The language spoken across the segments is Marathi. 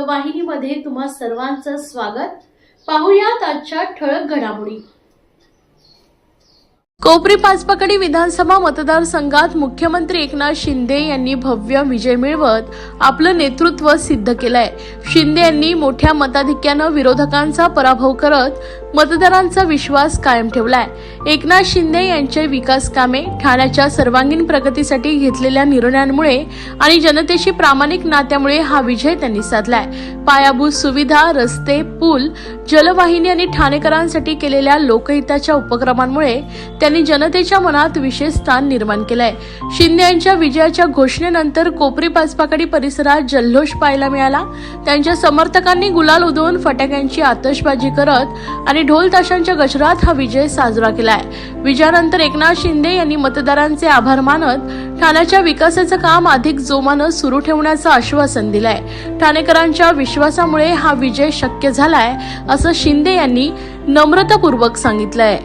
वृत्तवाहिनीमध्ये तुम्हा सर्वांचं स्वागत. पाहुयात आजच्या ठळक घडामोडी. कोपरी पाचपकडी विधानसभा मतदारसंघात मुख्यमंत्री एकनाथ शिंदे यांनी भव्य विजय मिळवत आपलं नेतृत्व सिद्ध केलंय. शिंदे यांनी मोठ्या मताधिक्यानं विरोधकांचा पराभव करत मतदारांचा विश्वास कायम ठेवलाय. एकनाथ शिंदे यांचे विकास कामे ठाण्याच्या सर्वांगीण प्रगतीसाठी घेतलेल्या निर्णयांमुळे आणि जनतेशी प्रामाणिक नात्यामुळे हा विजय त्यांनी साधलाय. पायाभूत सुविधा रस्ते पूल जलवाहिनी आणि ठाणेकरांसाठी केलेल्या लोकहिताच्या उपक्रमांमुळे त्यांनी जनतेच्या मनात विशेष स्थान निर्माण केलंय. शिंदे यांच्या विजयाच्या घोषणेनंतर कोपरी पाचपाकडी परिसरात जल्लोष पाहायला मिळाला. त्यांच्या समर्थकांनी गुलाल उधळून फटाक्यांची आतषबाजी करत आणि ढोल ताशांच्या गजरात हा विजय साजरा केलाय. विजयानंतर एकनाथ शिंदे यांनी मतदारांचे आभार मानत ठाण्याच्या विकासाचं काम अधिक जोमानं सुरू ठेवण्याचं आश्वासन दिलंय. ठाणेकरांच्या विश्वासामुळे हा विजय शक्य झालाय असं शिंदे यांनी नम्रतापूर्वक सांगितलंय.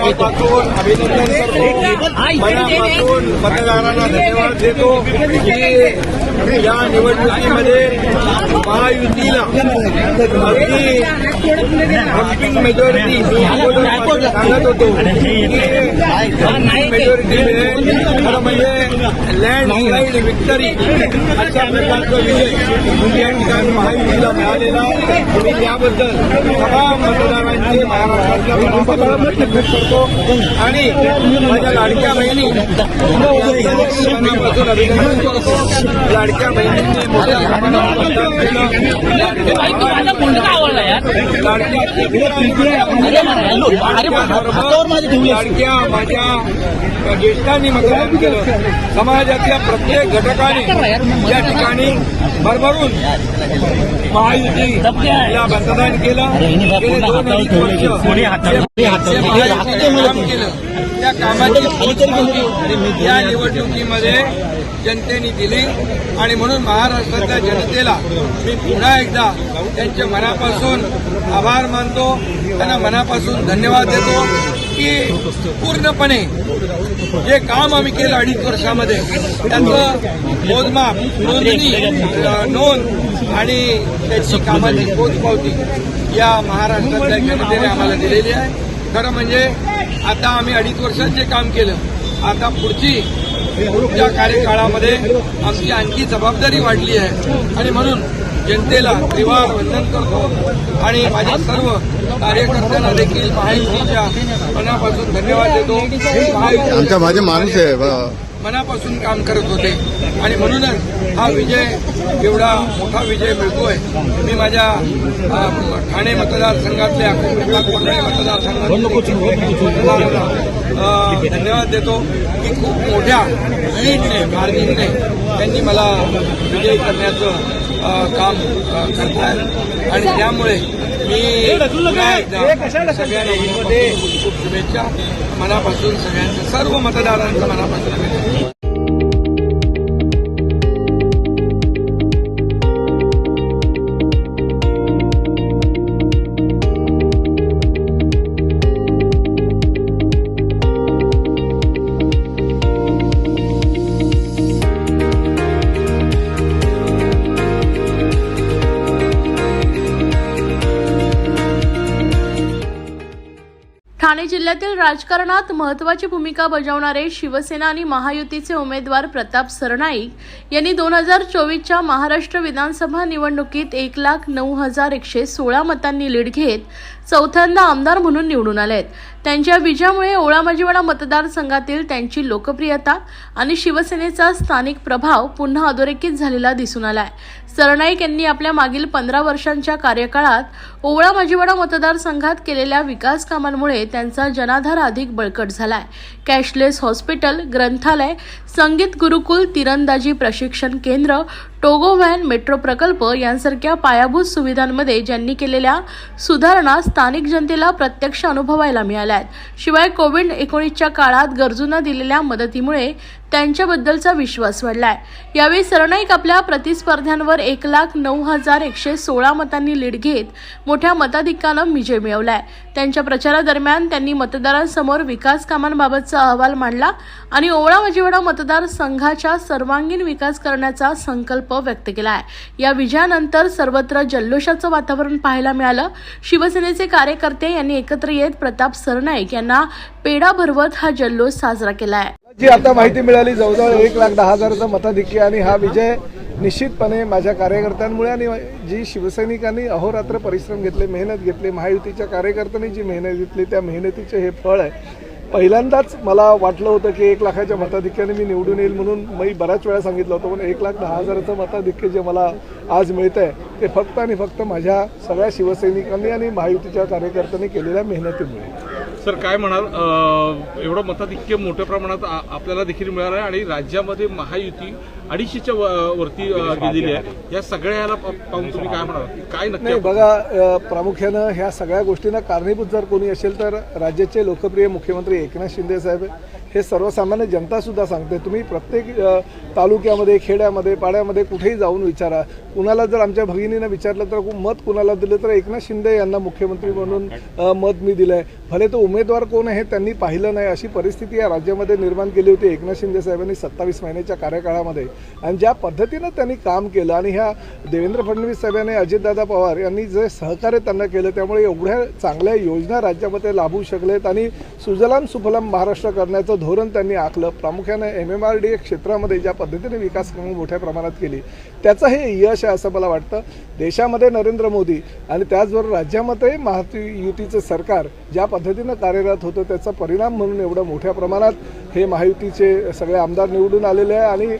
मनापासून अभिनंदन करतो मनापासून मतदारांना धन्यवाद देतो की या निवडणुकीमध्ये महायुतीला अगदी हम्पिंग मेजॉरिटी सांगत होतो मेजॉरिटी मिळेल खरं म्हणजे लँड विक्टरी अशा प्रकारचा विजय या ठिकाणी महायुतीला मिळालेला मी त्याबद्दल तमाम मतदारांचे महाराष्ट्रातल्या मनापासून करतो आणि माझ्या लाडक्या बहिणी मनापासून अभिनंदन करतो लाडक्या बहिणींनी मोठ्या प्रमाणात लाडक्या माझ्या ज्येष्ठांनी मतदान केलं. समाजातल्या प्रत्येक घटकाने या ठिकाणी भरभरून मतदान केलं. गेले दोन अडीच वर्ष. जे महायुतीने काम केलं त्या कामाची या निवडणुकीमध्ये जनतेने दिली आणि म्हणून महाराष्ट्रातल्या जनतेला मी पुन्हा एकदा त्यांच्या मनापासून आभार मानतो. त्यांना मनापासून धन्यवाद देतो. की पूर्णपणे जे काम आम्ही केलं अडीच वर्षामध्ये त्याचं मोजमाप नोंदणी नोंद आणि त्याची कामाची पोचपावती या महाराष्ट्रातल्या जनतेने आम्हाला दिलेली आहे. खरं म्हणजे आता आम्ही अडीच वर्षात जे काम केलं आता पुढची पुढच्या कार्यकाळामध्ये आमची आणखी जबाबदारी वाढली आहे. आणि म्हणून जनतेला त्रिवार वंदन करतो. आणि माझ्या सर्व कार्यकर्त्यांना देखील महायुतीच्या मनापासून धन्यवाद देतो. महायुती आमचा माझे माणूस आहे. मनापासून काम करत होते. आणि म्हणूनच हा विजय एवढा मोठा विजय मिळतोय. मी माझ्या ठाणे मतदारसंघातल्या कोंढळे मतदारसंघातल्या अ, धन्यवाद देतो की खूप मोठ्या लीडने मार्जिनने त्यांनी मला विजय करण्याचं काम अ, करतायत. आणि त्यामुळे मी सगळ्यांना खूप शुभेच्छा. मनापासून सगळ्यांचं सर्व मतदारांचं मनापासून ठाणे जिल्ह्यातील राजकारणात महत्वाची भूमिका बजावणारे शिवसेना आणि महायुतीचे उमेदवार प्रताप सरनाईक यांनी दोन हजार चोवीसच्या महाराष्ट्र विधानसभा निवडणुकीत एक लाख नऊ हजार एकशे सोळा मतांनी लीड घेत चौथ्यांदा आमदार म्हणून निवडून आले आहेत त्यांच्या विजयामुळे ओळा माजीवाडा मतदारसंघातील त्यांची लोकप्रियता आणि शिवसेनेचा स्थानिक प्रभाव पुन्हा अधोरेखित झालेला दिसून आला आहे सरनाईक यांनी आपल्या मागील पंधरा वर्षांच्या कार्यकाळात ओवळा माजीवाडा मतदारसंघात केलेल्या विकास कामांमुळे त्यांचा जनाधार अधिक बळकट झालाय. कॅशलेस हॉस्पिटल ग्रंथालय संगीत गुरुकुल तिरंदाजी प्रशिक्षण केंद्र टोगो व्हॅन मेट्रो प्रकल्प यांसारख्या पायाभूत सुविधांमध्ये ज्यांनी केलेल्या सुधारणा स्थानिक जनतेला प्रत्यक्ष अनुभवायला मिळाल्या आहेत शिवाय कोविड एकोणीसच्या काळात गरजूंना दिलेल्या मदतीमुळे त्यांच्याबद्दलचा विश्वास वाढलाय. यावेळी सरनाईक आपल्या प्रतिस्पर्ध्यांवर एक लाख नऊ हजार एकशे सोळा मतांनी लीड घेत मोठ्या मताधिक्यानं विजय मिळवलाय. त्यांच्या प्रचारादरम्यान त्यांनी मतदारांसमोर विकास कामांबाबतचा अहवाल मांडला आणि ओवळा मजिवडा मतदारसंघाच्या सर्वांगीण विकास करण्याचा संकल्प व्यक्त केला आहे या विजयानंतर सर्वत्र जल्लोषाचं वातावरण पाहायला मिळालं. शिवसेनेचे कार्यकर्ते यांनी एकत्र येत प्रताप सरनाईक यांना पेढा भरवत हा जल्लोष साजरा केला आहे जी आता माहिती मिळाली जवळजवळ एक लाख दहा हजाराचा मताधिक्य आणि हा विजय निश्चितपणे माझ्या कार्यकर्त्यांमुळे आणि जी शिवसैनिकांनी अहोरात्र परिश्रम घेतले मेहनत घेतली महायुतीच्या कार्यकर्त्यांनी जी मेहनत घेतली त्या मेहनतीचे हे फळ आहे. पहिल्यांदाच मला वाटलं होतं की एक लाखाच्या मताधिक्याने मी निवडून येईल म्हणून मी बऱ्याच वेळा सांगितलं होतं पण एक लाख दहा हजाराचं मताधिक्य जे मला आज मिळतं आहे ते फक्त आणि फक्त माझ्या सगळ्या शिवसैनिकांनी आणि महायुतीच्या कार्यकर्त्यांनी केलेल्या मेहनतीमुळे. सर काय म्हणाल? एवढं मताधिक्य मोठ्या प्रमाणात आपल्याला देखील मिळालं आहे आणि राज्यामध्ये महायुती अडीचशेच्या व- वरती गेलेली आहे. या सगळ्या याला प- पाहून तुम्ही काय म्हणाल? काय नक्की नाही बघा प्रामुख्यानं ह्या सगळ्या गोष्टींना कारणीभूत जर कोणी असेल तर राज्याचे लोकप्रिय मुख्यमंत्री एकनाथ शिंदे साहेब हे सर्वसामान्य जनता सुद्धा सांगते. तुम्ही प्रत्येक तालुक्यामध्ये खेड्यामध्ये पाड्यामध्ये कुठेही जाऊन विचारा. कुणाला जर आमच्या भगिनीनं विचारलं तर मत कुणाला दिलं तर एकनाथ शिंदे यांना मुख्यमंत्री म्हणून अ, मत मी दिलंय. भले तो उमेदवार कोण आहे त्यांनी पाहिलं नाही. अशी परिस्थिती या राज्यामध्ये निर्माण केली होती एकनाथ शिंदे साहेबांनी सत्तावीस महिन्याच्या कार्यकाळामध्ये. आणि ज्या पद्धतीनं त्यांनी काम केलं आणि ह्या देवेंद्र फडणवीस साहेबांनी अजितदादा पवार यांनी जे सहकार्य त्यांना केलं त्यामुळे एवढ्या चांगल्या योजना राज्यामध्ये लाभू शकलेत आणि सुजलाम सुफलाम महाराष्ट्र करण्याचं धोरण त्यांनी आखलं. प्रामुख्याने एम एम आर डी क्षेत्रामध्ये ज्या पद्धतीने विकास कामं मोठ्या प्रमाणात केली त्याचं हे यश आहे असं मला वाटतं. देशामध्ये नरेंद्र मोदी आणि त्याचबरोबर राज्यामध्ये महायुतीचं सरकार ज्या पद्धतीनं कार्यरत होतं त्याचा परिणाम म्हणून एवढं मोठ्या प्रमाणात हे महायुतीचे सगळे आमदार निवडून आलेले आहे आणि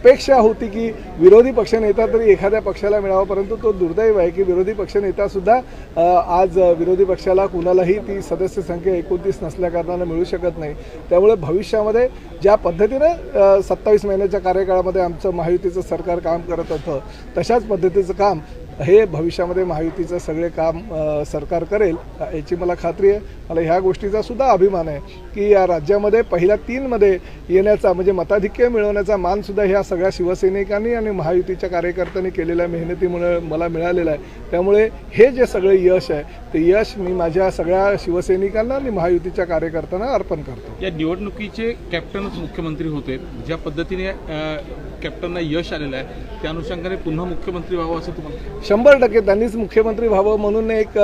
अपेक्षा होती की विरोधी पक्षनेता तरी एखाद्या पक्षाला मिळावा परंतु तो दुर्दैव आहे की विरोधी पक्षनेतासुद्धा अ, आज विरोधी पक्षाला कुणालाही ती सदस्य संख्या एकोणतीस नसल्याकारणानं मिळू शकत नाही. त्यामुळे भविष्यामध्ये ज्या पद्धतीनं सत्तावीस महिन्याच्या कार्यकाळामध्ये आमचं महायुतीचं सरकार काम करत होतं तशाच पद्धतीचं काम हे भविष्यामध्ये महायुतीचं सगळे काम सरकार करेल याची मला खात्री आहे. मला ह्या गोष्टीचा सुद्धा अभिमान आहे की या राज्यामध्ये पहिल्या तीनमध्ये येण्याचा म्हणजे मताधिक्य मिळवण्याचा मानसुद्धा ह्या सगळ्या शिवसैनिकांनी आणि महायुतीच्या कार्यकर्त्यांनी केलेल्या मेहनतीमुळे मला मिळालेलं आहे. त्यामुळे हे जे सगळे यश आहे ते यश मी माझ्या सगळ्या शिवसैनिकांना आणि महायुतीच्या कार्यकर्त्यांना अर्पण करतो. या निवडणुकीचे कॅप्टनच मुख्यमंत्री होते. ज्या पद्धतीने कॅप्टनना यश आलेलं आहे. त्या अनुषंगाने पुन्हा मुख्यमंत्री व्हावं असं तुम्हाला शंभर टक्के त्यांनीच मुख्यमंत्री व्हावं म्हणून एक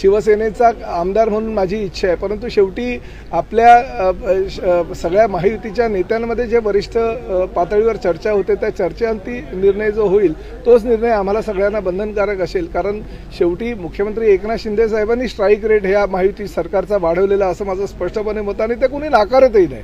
शिवसेनेचा आमदार म्हणून माझी इच्छा आहे. परंतु शेवटी आपल्या सगळ्या महायुतीच्या नेत्यांमध्ये जे वरिष्ठ पातळीवर चर्चा होते त्या चर्चेअंती निर्णय जो होईल तोच निर्णय आम्हाला सगळ्यांना बंधनकारक असेल. कारण शेवटी मुख्यमंत्री एकनाथ शिंदे साहेबांनी स्ट्राईक रेट ह्या महायुती सरकारचा वाढवलेला असं माझं स्पष्टपणे मत आणि ते कोणी नाकारतही नाही.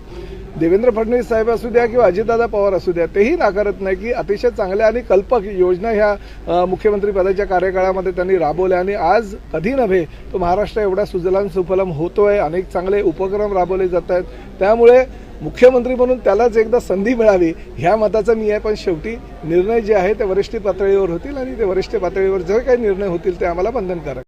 देवेंद्र फडणवीस साहेब असू द्या किंवा अजितदादा पवार असू द्या तेही नाकारत नाही की अतिशय चांगल्या आणि कल्पक योजना ह्या मुख्यमंत्री पदाच्या कार्यकाळामध्ये त्यांनी राबवल्या आणि आज कधी नव्हे तो महाराष्ट्र एवढा सुजलाम सुफलाम होतोय अनेक चांगले उपक्रम राबवले जात आहेत. त्यामुळे मुख्यमंत्री म्हणून त्यालाच एकदा संधी मिळावी ह्या मताचा मी आहे. पण शेवटी निर्णय जे आहे ते वरिष्ठ पातळीवर होतील आणि ते वरिष्ठ पातळीवर जे काही निर्णय होतील ते आम्हाला बंधनकारक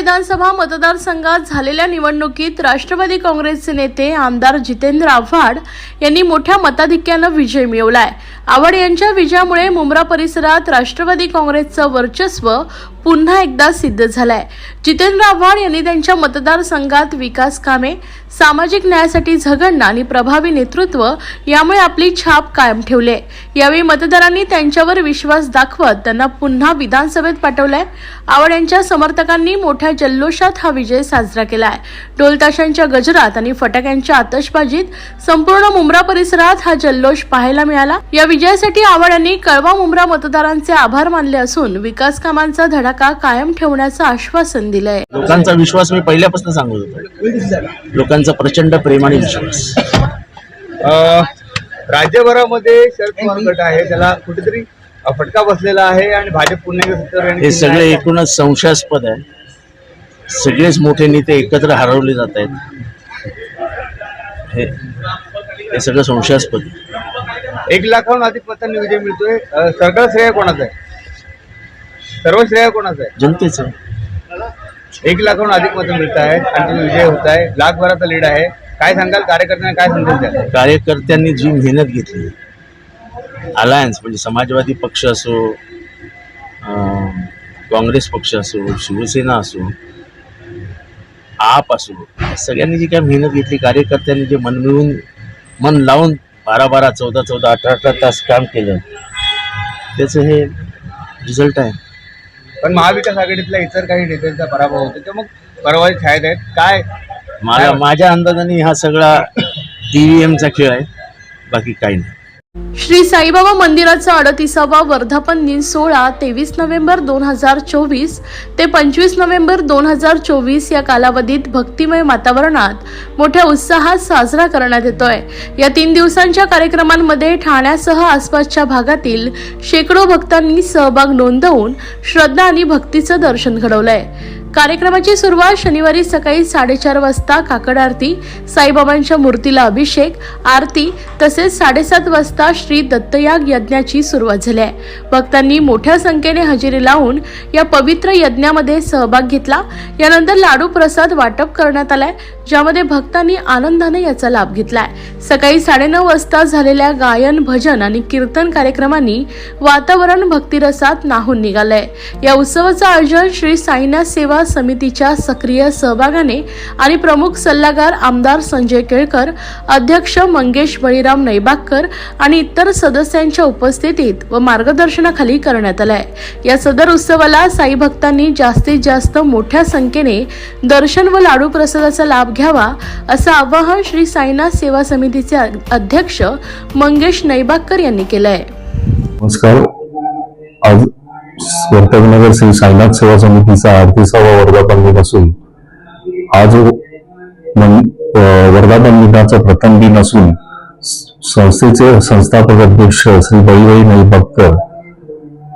विधानसभा मतदारसंघात झालेल्या निवडणुकीत राष्ट्रवादी काँग्रेसचे नेते आमदार जितेंद्र आव्हाड यांनी मोठ्या मताधिक्यानं विजय मिळवलाय. आव्हाड यांच्या विजयामुळे मुंब्रा परिसरात राष्ट्रवादी काँग्रेसचं वर्चस्व पुन्हा एकदा सिद्ध झालाय. जितेंद्र आव्हाड यांनी त्यांच्या मतदारसंघात विकास कामे सामाजिक न्यायासाठी झगडणं आणि प्रभावी नेतृत्व यामुळे आपली छाप कायम ठेवले यावेळी मतदारांनी त्यांच्यावर विश्वास दाखवत त्यांना पुन्हा विधानसभेत पाठवलंय. आव्हाड यांच्या समर्थकांनी मोठ्या जल्लोषात हा विजय साजरा केलाय. ढोलताशांच्या गजरात आणि फटाक्यांच्या आतषबाजीत संपूर्ण मुंब्रा परिसरात हा जल्लोष पाहायला मिळाला. या विजयासाठी आव्हाड यांनी कळवा मुंब्रा मतदारांचे आभार मानले असून विकास कामांचा धडाका कायम ठेवण्याचं आश्वासन दिलंय? लोकांचा विश्वास मी पहिल्यापासून सांगत होतो. लोकांचा प्रचंड प्रेम आणि विश्वास. अ, राज्यभरामध्ये शरद पवार गट आहे त्याला कुठेतरी फटका बसलेला आहे आणि भाजप पुन्हा हे सगळे. एकूणच संशयास्पद आहे. सगळेच मोठे नेते एकत्र हरवले जात आहेत. हे हे सगळं संशयास्पद. एक लाखाहून अधिक मतांनी विजय मिळतोय. सगळं श्रेय कोणाचं आहे? सर्व श्रेय कोणाचं आहे? जनतेचं. एक लाखाहून अधिक मतं मिळत आहेत आणि तुम्ही विजय होत आहे. लाखभराचा लीड आहे. काय सांगाल? कार्यकर्त्यांना काय संदेश द्याल? कार्यकर्त्यांनी जी मेहनत घेतली अलायन्स म्हणजे समाजवादी पक्ष असो अं, काँग्रेस पक्ष असो शिवसेना असो आप असो या सगळ्यांनी जी काय मेहनत घेतली कार्यकर्त्यांनी जे मन मिळून मन लावून बारा बारा चौदा चौदा अठरा अठरा तास काम केलं त्याचं हे रिझल्ट आहे. पण महाविकास आघाडीतल्या इतर काही नेत्यांचा पराभव होतो ते मग परवाही छायत आहेत. काय? मला माझ्या अंदाजाने हा सगळा टीव्हीएमचा खेळ आहे बाकी काही नाही. श्री साईबाबा मंदिराचा अडतीसावा वर्धापन दिन सोहळा तेवीस नोव्हेंबर दोन हजार चोवीस ते पंचवीस नोव्हेंबर दोन हजार चोवीस या कालावधीत भक्तिमय वातावरणात मोठ्या उत्साहात साजरा करण्यात येतोय. या तीन दिवसांच्या कार्यक्रमांमध्ये ठाण्यासह आसपासच्या भागातील शेकडो भक्तांनी सहभाग नोंदवून श्रद्धा आणि भक्तीचं दर्शन घडवलंय. कार्यक्रमाची सुरुवात शनिवारी सकाळी साडेचार वाजता काकड आरती साईबाबांच्या मूर्तीला अभिषेक आरती तसेच साडेसात वाजता श्री दत्तयाग यज्ञाची सुरुवात झाली आहे. भक्तांनी मोठ्या संख्येने हजेरी लावून या पवित्र यज्ञामध्ये सहभाग घेतला. यानंतर लाडू प्रसाद वाटप करण्यात आलाय. ज्यामध्ये भक्तांनी आनंदाने याचा लाभ घेतलाय. सकाळी साडेनऊ वाजता झालेल्या गायन भजन आणि कीर्तन कार्यक्रमांनी वातावरण भक्तिरसात नाहून निघालंय. या उत्सवाचं आयोजन श्री साईनाथ सेवा समितीच्या सक्रिय सहभागाने आणि प्रमुख सल्लागार आमदार संजय केळकर अध्यक्ष मंगेश बळीराम नैबागकर आणि इतर सदस्यांच्या उपस्थितीत व मार्गदर्शनाखाली करण्यात आलंय. या सदर उत्सवाला साई भक्तांनी जास्तीत जास्त मोठ्या संख्येने दर्शन व लाडू प्रसादाचा लाभ घ्यावा असं आवाहन श्री साईनाथ सेवा समितीचे अध्यक्ष मंगेश नैबागकर यांनी केलंय. नमस्कार. आज वर्तकनगर श्री साईनाथ सेवा समितीचा अडतीसावा वर्धापन दिन असून हा जो वर्धापन दिनाचा प्रथम दिन असून संस्थेचे संस्थापक अध्यक्ष श्री बळीबाई नैबागकर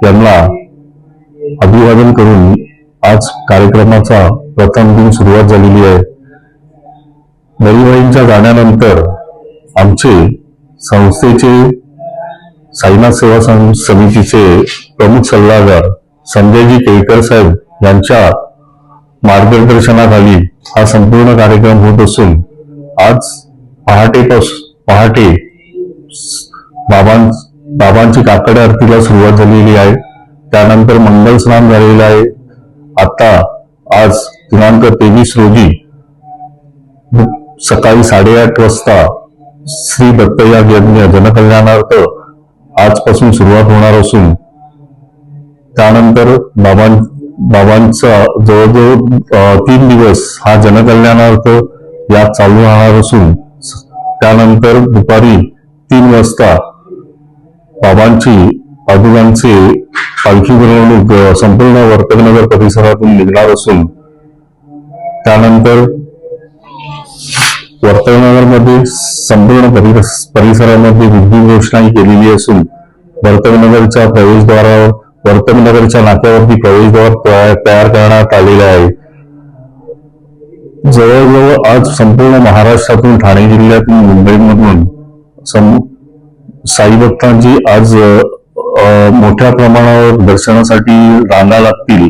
यांना अभिवादन करून आज कार्यक्रमाचा प्रथम दिन सुरुवात झालेली आहे. नरीबाईंच्या जाण्यानंतर आमचे संस्थेचे साईनाथ सेवा समितीचे प्रमुख सल्लागार संजयजी केळकर साहेब यांच्या मार्गदर्शनाखाली हा संपूर्ण कार्यक्रम होत असून आज पहाटे पहाटे बाबां बाबांची काकड आरतीला सुरुवात झालेली आहे. त्यानंतर मंगल स्नान झालेलं आहे. आता आज दिनांक तेवीस रोजी सकाळी साडेआठ वाजता श्री दत्तयाग यज्ञ जनकल्याणार्थ आजपासून सुरुवात होणार असून त्यानंतर बाबां बाबांचा जवळजवळ तीन दिवस हा जनकल्याणार्थ या चालू राहणार असून त्यानंतर दुपारी तीन वाजता बाबांची पादुकांचे पालखी मिरवणूक संपूर्ण वर्तकनगर परिसरातून निघणार असून त्यानंतर वर्तवनगरमध्ये संपूर्ण परिस- परिसरामध्ये विद्युत रोषणाई केलेली असून वर्तवनगरच्या प्रवेशद्वारावर वर्तकनगरच्या नाक्यावरती प्रवेशद्वार तयार करण्यात आलेले आहे. जवळजवळ आज संपूर्ण महाराष्ट्रातून ठाणे जिल्ह्यातून मुंबईमधून सम आज मोठ्या प्रमाणावर दर्शनासाठी रांगा लागतील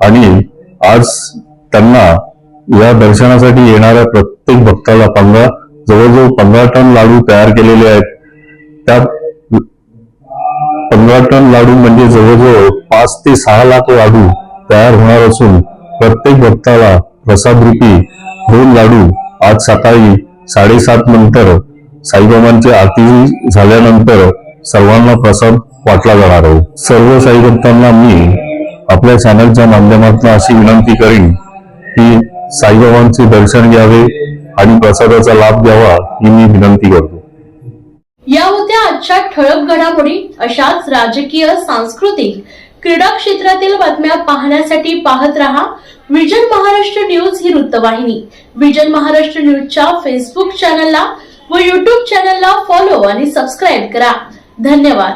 आणि आज त्यांना या दर्शनासाठी येणाऱ्या प्रत्येक भक्ताला पंधरा जवळजवळ पंधरा टन लाडू तयार केलेले आहेत. त्यात पंधरा टन लाडू म्हणजे जवळजवळ पाच ते सहा लाख लाडू तयार होणार असून प्रत्येक भक्ताला प्रसाद रूपी दोन लाडू आज सकाळी साडेसात नंतर साईबाबांची आरती झाल्यानंतर सर्वांना प्रसाद वाटला जाणार आहे. सर्व साईभक्तांना मी आपल्या चॅनलच्या माध्यमातून अशी विनंती करीन की साईबाबांचे दर्शन घ्यावे आणि प्रसादाचा लाभ घ्यावा ही मी विनंती करतो. या होत्या आजच्या ठळक घडामोडी अशाच राजकीय सांस्कृतिक क्रीडा क्षेत्रातील बातम्या पाहण्यासाठी पाहत रहा विजन महाराष्ट्र न्यूज ही वृत्तवाहिनी. विजन महाराष्ट्र न्यूजच्या फेसबुक चॅनलला व युट्यूब चॅनलला फॉलो आणि सबस्क्राईब करा. धन्यवाद.